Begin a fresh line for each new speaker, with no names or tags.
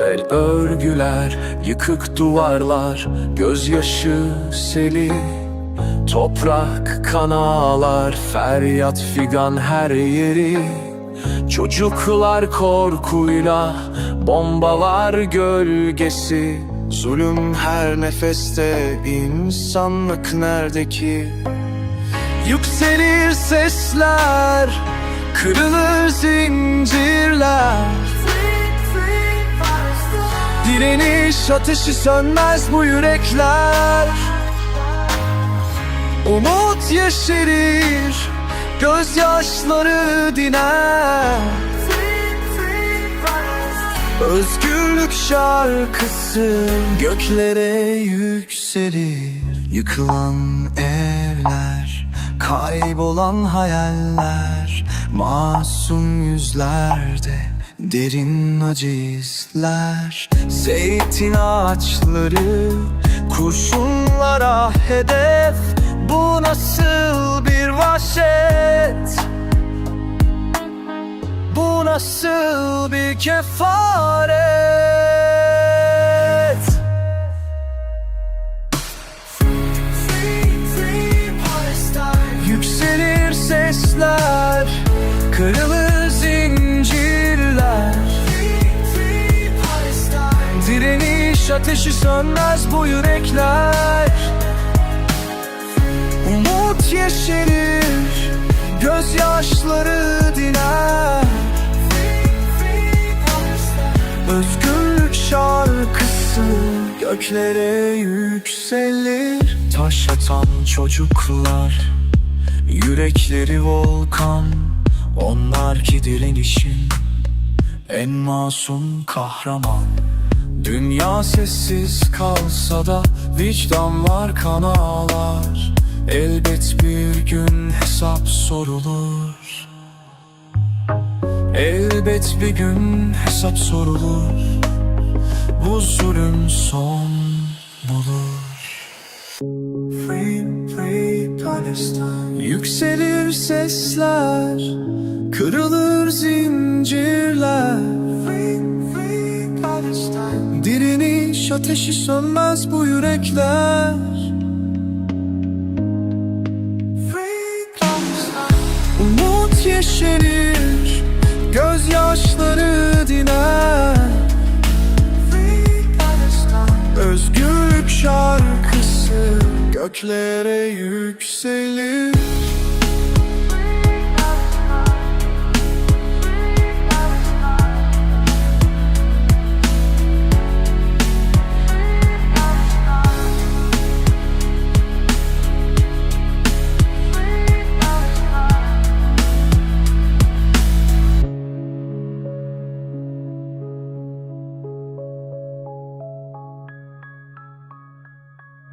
Tel örgüler, yıkık duvarlar, gözyaşı seli Toprak kan ağlar, feryat figan her yeri. Çocuklar korkuyla, bombalar gölgesi. Zulüm her nefeste, insanlık nerede ki? Yükselir sesler, kırılır zincirler Direniş ateşi sönmez bu yürekler. Umut yeşerir, gözyaşları diner. Özgürlük şarkısı göklere yükselir. Yıkılan evler, kaybolan hayaller Masum yüzlerde derin acı izler Zeytin ağaçları kurşunlara hedef Bu nasıl bir vahşet bu nasıl bir kefaret? Yükselir sesler, kırılır ateşi sönmez bu yürekler. Umut yeşerir, gözyaşları diner Özgürlük şarkısı göklere yükselir. Taş atan çocuklar, yürekleri volkan. Onlar ki direnişin en masum kahraman Dünya sessiz kalsa da vicdan var kan ağlar. Elbet bir gün hesap sorulur. Elbet bir gün hesap sorulur. Bu zulüm son bulur. Free, free Palestine. Yükselir sesler Kırılır ateşi sönmez bu yürekler. Umut yeşerir Gözyaşları diner. Özgürlük şarkısı göklere yükselir